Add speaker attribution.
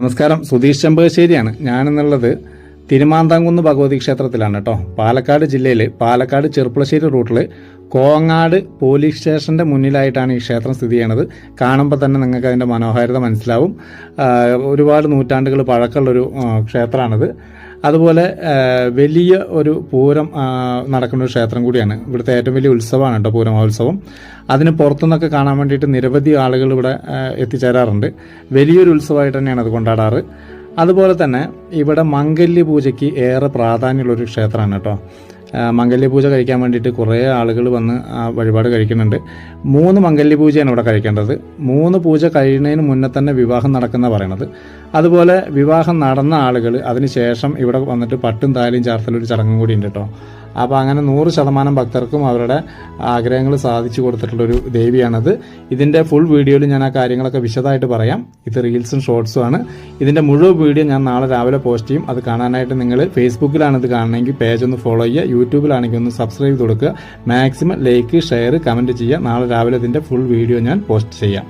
Speaker 1: നമസ്കാരം. സുധീഷ് ചെമ്പകശ്ശേരിയാണ്. ഞാനെന്നുള്ളത് തിരുമാന്താംകുന്ന് ഭഗവതി ക്ഷേത്രത്തിലാണ് കേട്ടോ പാലക്കാട് ജില്ലയിൽ പാലക്കാട് ചെറുപ്പുളശ്ശേരി റൂട്ടിൽ കോങ്ങാട് പോലീസ് സ്റ്റേഷന്റെ മുന്നിലായിട്ടാണ് ഈ ക്ഷേത്രം സ്ഥിതി ചെയ്യണത്. കാണുമ്പോൾ തന്നെ നിങ്ങൾക്ക് അതിന്റെ മനോഹാരിത മനസ്സിലാവും. ഒരുപാട് നൂറ്റാണ്ടുകൾ പഴക്കമുള്ളൊരു ക്ഷേത്രമാണിത്. അതുപോലെ വലിയ ഒരു പൂരം നടക്കുന്ന ഒരു ക്ഷേത്രം കൂടിയാണ്. ഇവിടുത്തെ ഏറ്റവും വലിയ ഉത്സവമാണ് കേട്ടോ പൂരമഹോത്സവം. അതിന് പുറത്തുനിന്നൊക്കെ കാണാൻ വേണ്ടിയിട്ട് നിരവധി ആളുകൾ ഇവിടെ എത്തിച്ചേരാറുണ്ട്. വലിയൊരു ഉത്സവമായിട്ട് തന്നെയാണ് അത് കൊണ്ടാടാറ്. അതുപോലെ തന്നെ ഇവിടെ മംഗല്യ പൂജയ്ക്ക് ഏറെ പ്രാധാന്യമുള്ളൊരു ക്ഷേത്രമാണ് കേട്ടോ. ആ, മംഗല്യ പൂജ കഴിക്കാൻ വേണ്ടിയിട്ട് കുറേ ആളുകൾ വന്ന് ആ വഴിപാട് കഴിക്കുന്നുണ്ട്. മൂന്ന് മംഗല്യപൂജയാണ് ഇവിടെ കഴിക്കേണ്ടത്. മൂന്ന് പൂജ കഴിയുന്നതിന് മുന്നേ തന്നെ വിവാഹം നടക്കുന്ന പറയണത്. അതുപോലെ വിവാഹം നടന്ന ആളുകൾ അതിനുശേഷം ഇവിടെ വന്നിട്ട് പട്ടും താലിയും ചേർത്തലൊരു ചടങ്ങും കൂടി ഉണ്ട് കേട്ടോ. അപ്പോൾ അങ്ങനെ നൂറ് ശതമാനം ഭക്തർക്കും അവരുടെ ആഗ്രഹങ്ങൾ സാധിച്ചു കൊടുത്തിട്ടുള്ളൊരു ദേവിയാണത്. ഇതിന്റെ ഫുൾ വീഡിയോയിൽ ഞാൻ ആ കാര്യങ്ങളൊക്കെ വിശദമായിട്ട് പറയാം. ഇത് റീൽസും ഷോർട്സും ആണ്. ഇതിന്റെ മുഴുവൻ വീഡിയോ ഞാൻ നാളെ രാവിലെ പോസ്റ്റ് ചെയ്യും. അത് കാണാനായിട്ട് നിങ്ങൾ ഫേസ്ബുക്കിലാണ് ഇത് കാണണമെങ്കിൽ പേജ് ഒന്ന് ഫോളോ ചെയ്യുക. യൂട്യൂബിലാണെങ്കിൽ ഒന്ന് സബ്സ്ക്രൈബ് കൊടുക്കുക. മാക്സിമം ലൈക്ക് ഷെയർ കമന്റ് ചെയ്യുക. നാളെ രാവിലെ ഇതിന്റെ ഫുൾ വീഡിയോ ഞാൻ പോസ്റ്റ് ചെയ്യാം.